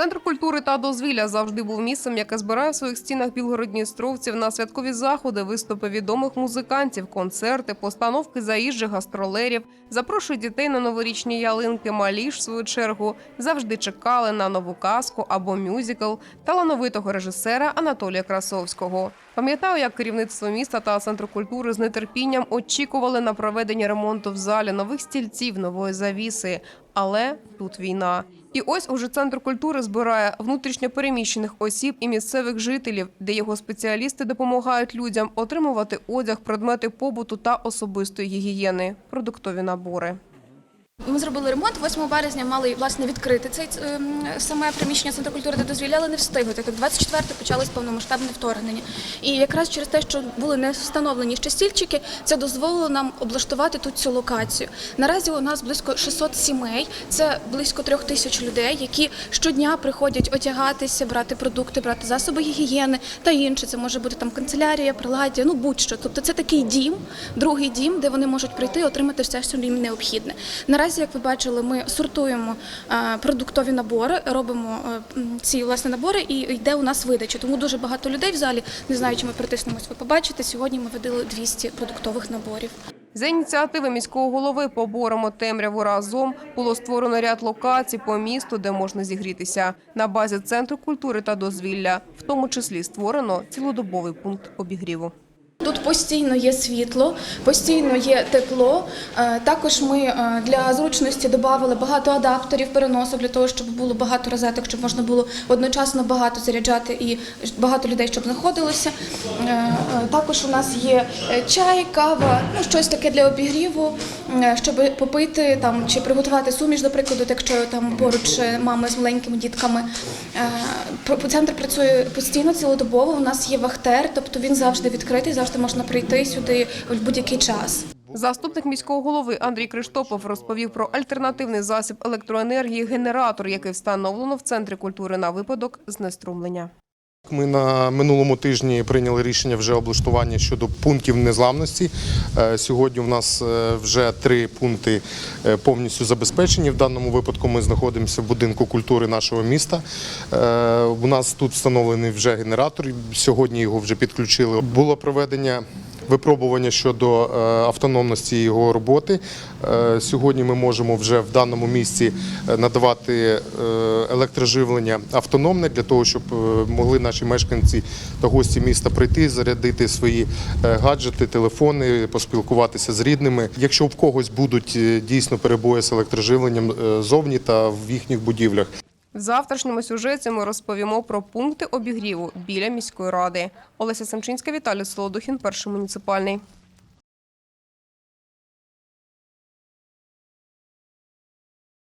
Центр культури та дозвілля завжди був місцем, яке збирає в своїх стінах білгородністровців на святкові заходи, виступи відомих музикантів, концерти, постановки заїжджих гастролерів, запрошує дітей на новорічні ялинки. Малі ж, в свою чергу, завжди чекали на нову казку або мюзикл талановитого режисера Анатолія Красовського. Пам'ятаю, як керівництво міста та центру культури з нетерпінням очікували на проведення ремонту в залі нових стільців, нової завіси. Але тут війна. І ось уже центр культури збирає внутрішньопереміщених осіб і місцевих жителів, де його спеціалісти допомагають людям отримувати одяг, предмети побуту та особистої гігієни, продуктові набори. Ми зробили ремонт. 8 березня мали власне відкрити цей ем, саме приміщення центру культури та дозвілля, але не встигли. Так як 24 почалось повномасштабне вторгнення. І якраз через те, що були не встановлені ще стільчики, це дозволило нам облаштувати тут цю локацію. Наразі у нас близько 600 сімей, це близько трьох тисяч людей, які щодня приходять одягатися, брати продукти, брати засоби гігієни та інше. Це може бути там канцелярія, приладдя, ну будь-що. Тобто це такий дім, другий дім, де вони можуть прийти і отримати все, що їм необхідне. Наразі, як ви бачили, ми сортуємо е, продуктові набори, робимо е, ці власне набори, і йде у нас видача. Тому дуже багато людей в залі. Не знаю, чи ми притиснемось. Ви побачите. Сьогодні ми видали 200 продуктових наборів. За ініціативи міського голови поборемо темряву разом було створено ряд локацій по місту, де можна зігрітися. На базі центру культури та дозвілля, в тому числі створено цілодобовий пункт обігріву. Тут постійно є світло, постійно є тепло. Е, Також ми е, для зручності додали багато адаптерів, переносок для того, щоб було багато розеток, щоб можна було одночасно багато заряджати і багато людей, щоб знаходилося. Е, Також у нас є чай, кава, ну щось таке для обігріву, щоб попити там чи приготувати суміш, до прикладу, якщо там поруч е, мами з маленькими дітками. Е, Центр працює постійно цілодобово. У нас є вахтер, тобто він завжди відкритий, завжди можна прийти сюди в будь-який час. Заступник міського голови Андрій Криштопов розповів про альтернативний засіб електроенергії генератор, який встановлено в центрі культури на випадок знеструмлення. Ми на минулому тижні прийняли рішення вже облаштування щодо пунктів незламності. Е, Сьогодні у нас е, вже три пункти е, повністю забезпечені. В даному випадку ми знаходимося в будинку культури нашого міста. У нас тут встановлений вже генератор. Сьогодні його вже підключили. Було проведення. Випробування щодо е, автономності його роботи. Е, Сьогодні ми можемо вже в даному місці е, надавати електроживлення автономне для того, щоб могли наші мешканці та гості міста прийти, зарядити свої гаджети, телефони, поспілкуватися з рідними. Якщо в когось будуть дійсно перебої з електроживленням зовні та в їхніх будівлях, В завтрашньому сюжеті ми розповімо про пункти обігріву біля міської ради. Олеся Самчинська, Віталій Солодухін, перший муніципальний.